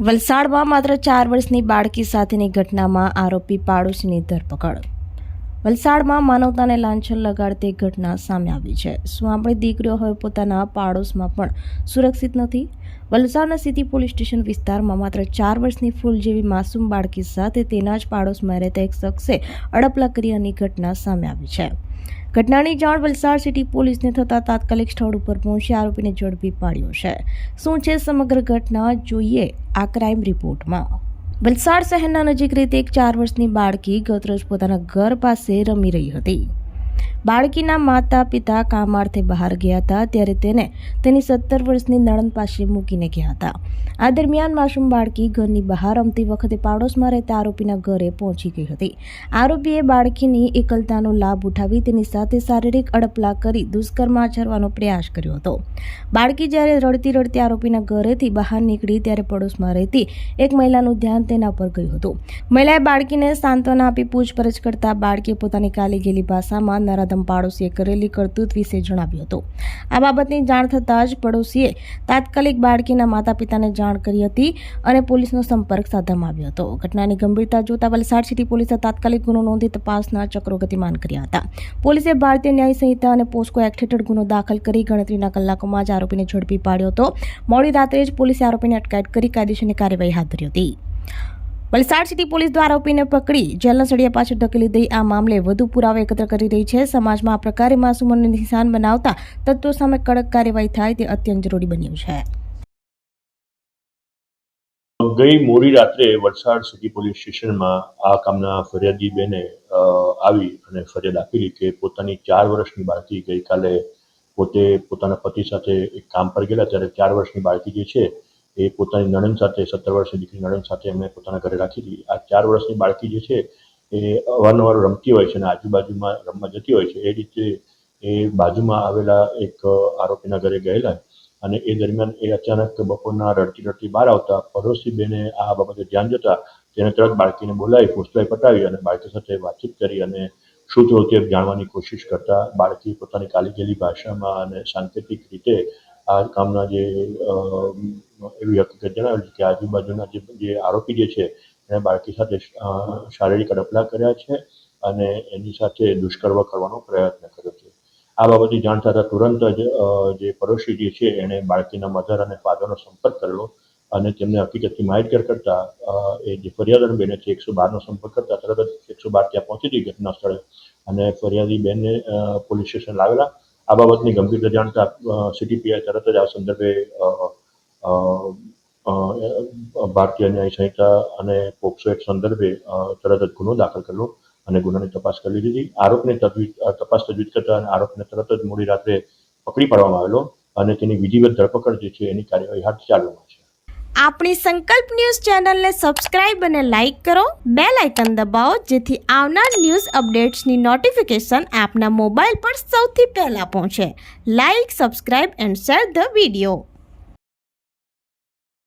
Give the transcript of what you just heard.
વલસાડમાં માત્ર ચાર વર્ષની બાળકી સાથેની ઘટનામાં આરોપી પાડોશીની ધરપકડ. વલસાડમાં માનવતાને લાંછન લગાડતી ઘટના સામે આવી છે. શું આપણી દીકરીઓ હવે પોતાના પાડોશમાં પણ સુરક્ષિત નથી? વલસાડના સિટી પોલીસ સ્ટેશન વિસ્તારમાં માત્ર ચાર વર્ષની ફૂલ જેવી માસૂમ બાળકી સાથે તેના જ પાડોશમાં રહેતા એક શખ્સે અડપલા કર્યાની ઘટના સામે આવી છે. ઘટનાની જાણ વલસાડ સિટી પોલીસને થતાં તાત્કાલિક સ્થળ ઉપર પહોંચી આરોપીને ઝડપી પાડ્યો છે. શું છે સમગ્ર ઘટના? જોઈએ આ ક્રાઇમ રિપોર્ટમાં. વલસાડ શહેરના નજીક રીતે એક ચાર વર્ષની બાળકી ગતરોજ પોતાના ઘર પાસે રમી રહી હતી. બાળકીના માતા પિતા કામાર્થે બહાર ગયા હતા ત્યારે તેને તેની સત્તર વર્ષની નણંદ પાસે મૂકીને ગયા હતા. આ દરમિયાન માસૂમ બાળકી ઘરની બહાર રમતી વખતે પાડોશમાં રહેતા આરોપીના ઘરે પહોંચી ગઈ હતી. આરોપીએ બાળકીની એકલતાનો લાભ ઉઠાવી તેની સાથે શારીરિક અડપલા કરી દુષ્કર્મ આચરવાનો પ્રયાસ કર્યો હતો. બાળકી જ્યારે રડતી રડતી આરોપીના ઘરેથી બહાર નીકળી ત્યારે પડોશમાં રહેતી એક મહિલાનું ધ્યાન તેના પર ગયું હતું. મહિલાએ બાળકીને સાંત્વના આપી પૂછપરછ કરતા બાળકીએ પોતાની કાલી ગયેલી ભાષામાં નરાધમ પાડોશીએ કરેલી કરતૂત વિશે જણાવ્યું હતું. આ બાબતની જાણ થતાં જ પડોશીએ તાત્કાલિક બાળકીના માતા પિતાને જાણ કરી હતી અને પોલીસનો સંપર્ક સાધવામાં આવ્યો હતો. ઘટનાની ગંભીરતા જોતા વલસાડ સિટી પોલીસે તાત્કાલિક ગુનો નોંધી તપાસના ચક્રો ગતિમાન કર્યા હતા. પોલીસે ભારતીય ન્યાય સંહિતા અને પોસ્કો એક્ટ હેઠળ ગુનો દાખલ કરી ગણતરીના કલાકોમાં જ આરોપીને ઝડપી પાડ્યો હતો. મોડી રાત્રે જ પોલીસે આરોપીને અટકાયત કરી કાયદેસરની કાર્યવાહી હાથ ધરી હતી. વલસાડ સિટી પોલીસ દ્વારા આરોપીને પકડી જેલના સળિયા પાછળ ધકેલી દઈ આ મામલે વધુ પુરાવા એકત્ર કરી રહી છે. સમાજમાં આ પ્રકારે માસુમોને નિશાન બનાવતા તત્વો સામે કડક કાર્યવાહી થાય તે અત્યંત જરૂરી બન્યું છે. ગઈ મોડી રાત્રે વલસાડ સિટી પોલીસ સ્ટેશનમાં આ કામના ફરિયાદી બેને આવી અને ફરિયાદ આપેલી કે પોતાની ચાર વર્ષની બાળકી ગઈકાલે પોતે પોતાના પતિ સાથે એક કામ પર ગયેલા, ત્યારે ચાર વર્ષની બાળકી જે છે એ પોતાની નણંદ સાથે, સત્તર વર્ષની દીકરી નણંદ સાથે એમણે પોતાના ઘરે રાખી હતી આ ચાર વર્ષની બાળકી જે છે, એ અવારનવાર રમતી હોય છે અને આજુબાજુમાં રમવા જતી હોય છે. એ રીતે એ બાજુમાં આવેલા એક આરોપીના ઘરે ગયેલા અને એ દરમિયાન એ અચાનક બપોરના રડતી રડતી બહાર આવતા પડોશી બેને આ બાબતે ધ્યાન જતા તેને તરત બાળકીને બોલાવી, પૂછતાઈ પટાવી અને બાળકી સાથે વાતચીત કરી અને શું થયું તે જાણવાની કોશિશ કરતા બાળકી પોતાની કાલી ગયેલી ભાષામાં અને સાંકેતિક રીતે આ કામના જે એવી કે આજુબાજુના જે આરોપી જે છે એણે બાળકી સાથે શારીરિક અડપલા કર્યા છે અને એની સાથે દુષ્કર્મ કરવાનો પ્રયત્ન કર્યો છે. આ બાબતે જાણ થતાં તુરંત જ જે પડોશી જે છે એણે બાળકીના મધર અને ફાધરનો સંપર્ક કરેલો અને તેમને હકીકતથી માહિતગાર કરતા એ જે ફરિયાદન બેને છે, એકસો બારનો સંપર્ક કરતા તરત જ એકસો બાર ત્યાં પહોંચી હતી ઘટના સ્થળે અને ફરિયાદી બેનને પોલીસ સ્ટેશન લાવેલા. આ બાબતની ગંભીરતા જાણતા સીટીપીઆઈ તરત જ આ સંદર્ભે ભારતીય ન્યાય સંહિતા અને પોક્સો એક્ટ સંદર્ભે તરત જ ગુનો દાખલ કર્યો અને ગુનાની તપાસ કરી લીધી આરોપને તજવીજ તપાસ તજવીજ કરતા આરોપને તરત જ મોડી રાત્રે પકડી પાડવામાં આવેલો અને તેની વિધિવત ધરપકડ જે છે એની કાર્યવાહી હાથ ચાલવામાં છે. આપણી સંકલ્પ ન્યૂઝ ચેનલને સબસ્ક્રાઇબ અને લાઇક કરો. બે લાઇકન દબાવો, જેથી આવનાર ન્યૂઝ અપડેટ્સની નોટિફિકેશન આપના મોબાઈલ પર સૌથી પહેલા પહોંચે. Like, subscribe and share the video.